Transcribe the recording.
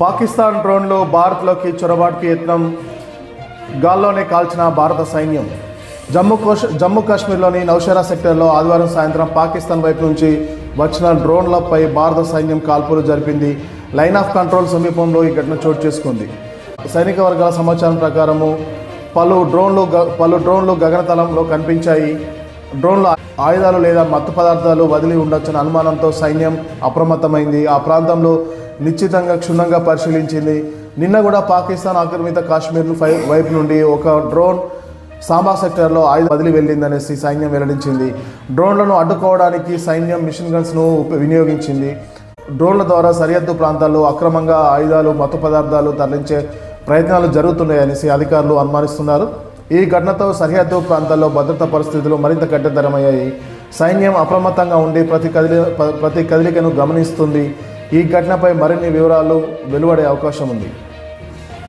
పాకిస్తాన్ డ్రోన్లు భారత్లోకి చొరబాటుకి యత్నం. గాల్లోనే కాల్చిన భారత సైన్యం. జమ్మూ కోష్ జమ్మూ కాశ్మీర్లోని నౌషేరా సెక్టర్లో ఆదివారం సాయంత్రం పాకిస్తాన్ వైపు నుంచి వచ్చిన డ్రోన్లపై భారత సైన్యం కాల్పులు జరిపింది. లైన్ ఆఫ్ కంట్రోల్ సమీపంలో ఈ ఘటన చోటు చేసుకుంది. సైనిక వర్గాల సమాచారం ప్రకారము పలు డ్రోన్లు గ- పలు డ్రోన్లు గగనతలంలో కనిపించాయి. డ్రోన్లు ఆయుధాలు లేదా మత్తు పదార్థాలు వదిలి ఉండొచ్చని అనుమానంతో సైన్యం అప్రమత్తమైంది. ఆ ప్రాంతంలో నిశ్చితంగా క్షుణ్ణంగా పరిశీలించింది. నిన్న కూడా పాకిస్తాన్ ఆక్రమిత కాశ్మీర్ వైపు నుండి ఒక డ్రోన్ సాంబా సెక్టర్లో ఆయుధ వదిలి వెళ్ళిందనేసి సైన్యం వెల్లడించింది. డ్రోన్లను అడ్డుకోవడానికి సైన్యం మిషన్ గన్స్ను వినియోగించింది. డ్రోన్ల ద్వారా సరిహద్దు ప్రాంతాల్లో అక్రమంగా ఆయుధాలు మత్తు పదార్థాలు తరలించే ప్రయత్నాలు జరుగుతున్నాయనేసి అధికారులు అనుమానిస్తున్నారు. ఈ ఘటనతో సరిహద్దు ప్రాంతాల్లో భద్రతా పరిస్థితులు మరింత కట్టతరమయ్యాయి సైన్యం అప్రమత్తంగా ఉండి ప్రతి కదిలి ప్రతి కదలికను గమనిస్తుంది. ఈ ఘటనపై మరిన్ని వివరాలు వెలువడే అవకాశం ఉంది.